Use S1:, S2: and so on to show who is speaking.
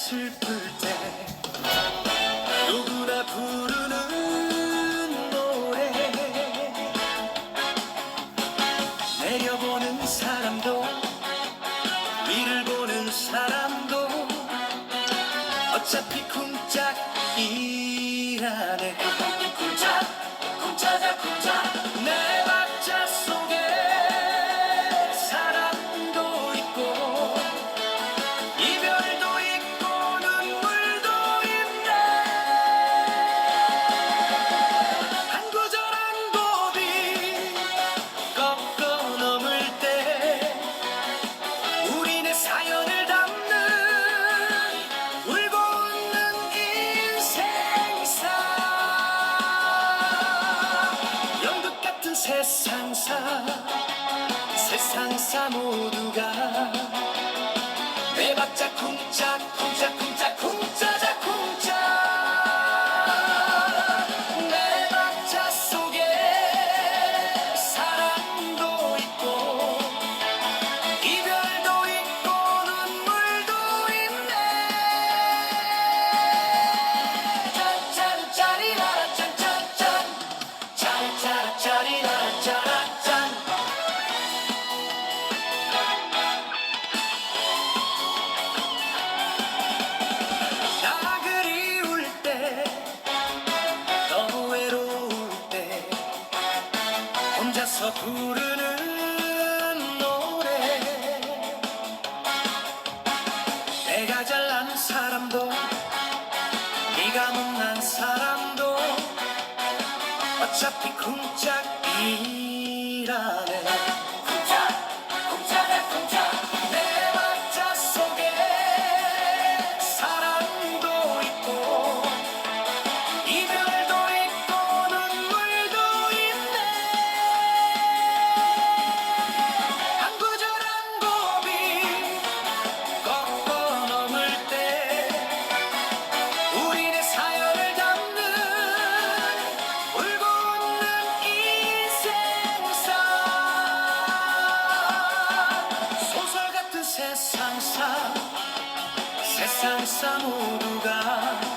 S1: 슬플 때 누구나 부르는 노래. 내려보는 사람도 위를 보는 사람도 어차피 쿵짝이라네. 쿵짝 세상사 모두가 나서 부르는 노래. 내가 잘난 사람도 네가 못난 사람도 어차피 쿵짝이라네. 세상사 세상사 모두가